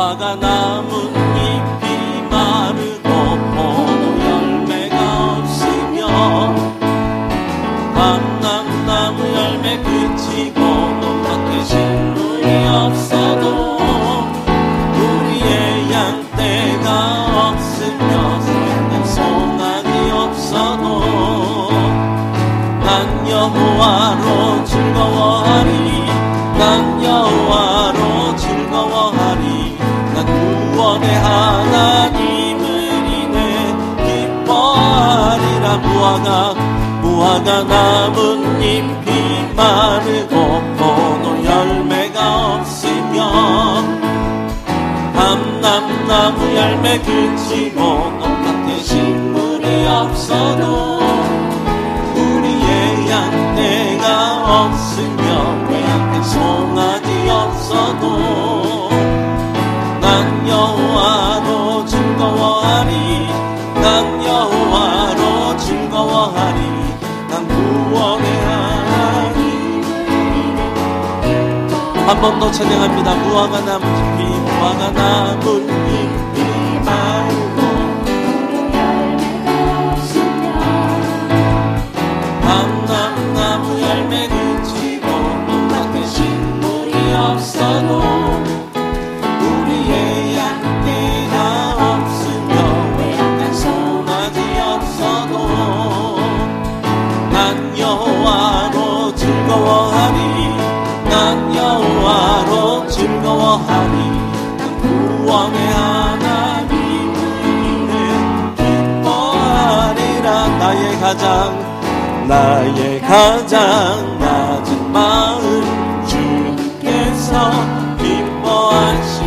화가 남은 잎이 마르고 포도 열매가 없으며 밤나무 열매 그치고 논밭에 식물이 없어도 우리의 양떼가 없으며 새는 소망이 없어도 난 여호와로 바다 나뭇잎이 마르고 포도 열매가 없으며 밤나무 열매 그치고 똑같은 식물이 없어도 우리의 양떼가 없으며 외양된 그 송아지 없어도 난 여호와도 즐거워하리. 한 번 더 찬양합니다. 무화과 나무 깊이 무화과 나무. 왕의 하나님을 기뻐하리라 나의 가장 나의 가장 낮은 마음 주께서 기뻐하시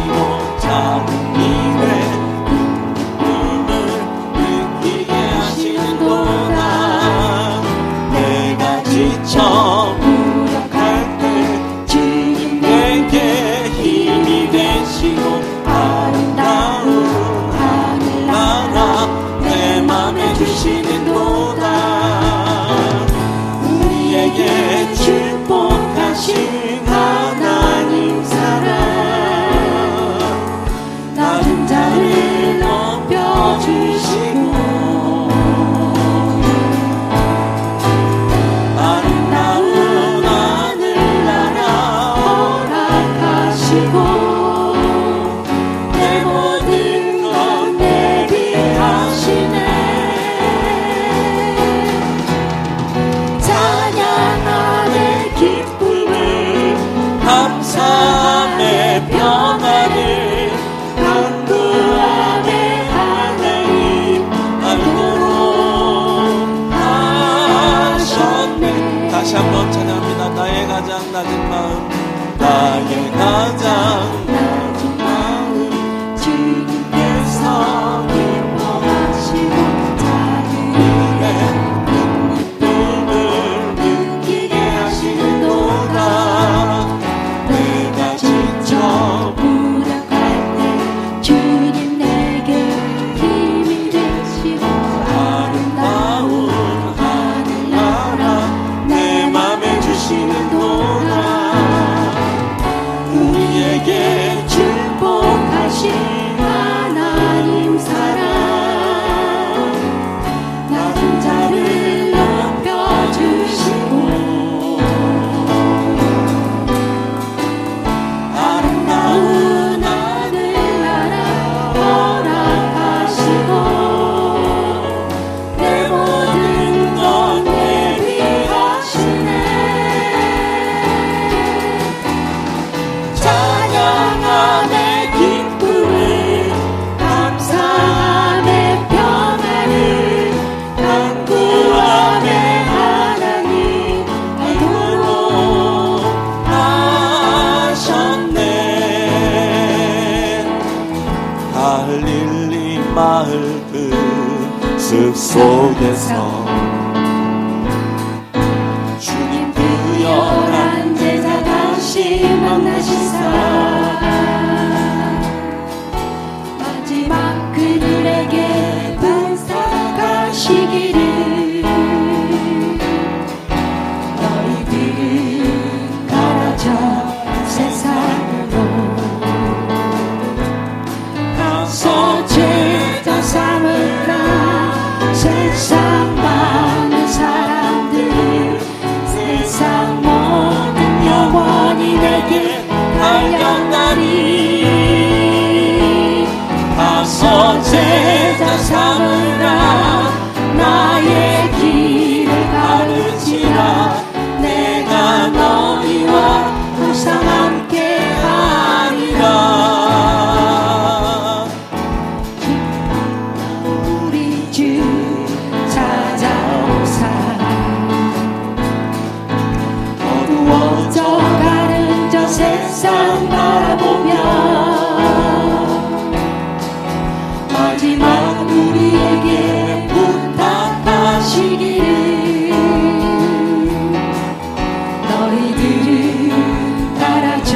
나의 가장 세상 바라보며 마지막 우리에게 부탁하시기를 너희들을 따라줘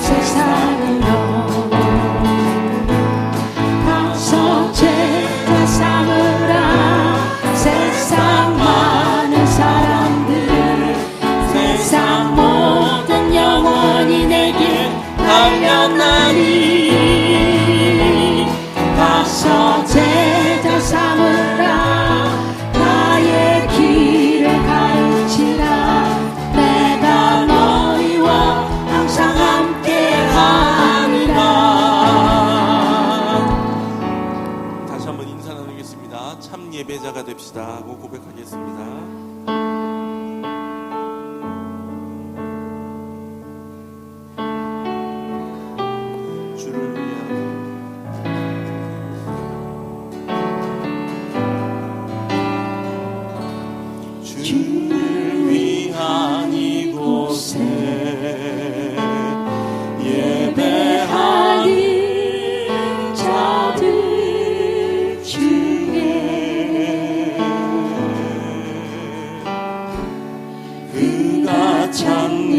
세상으로. 가서 죄가 삶을 고백하겠습니다. 唱。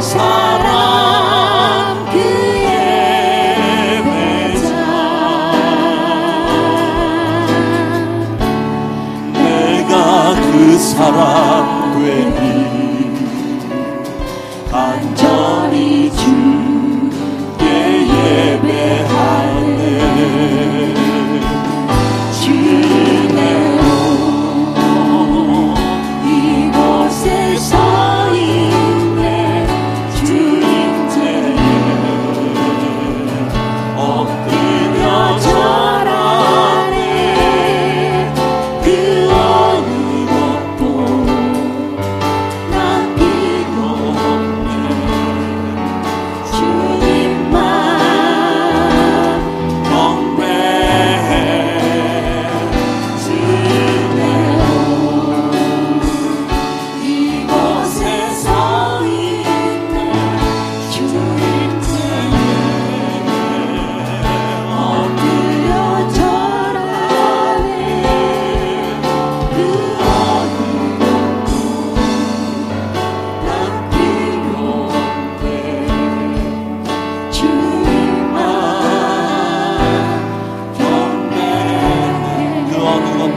사랑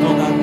toda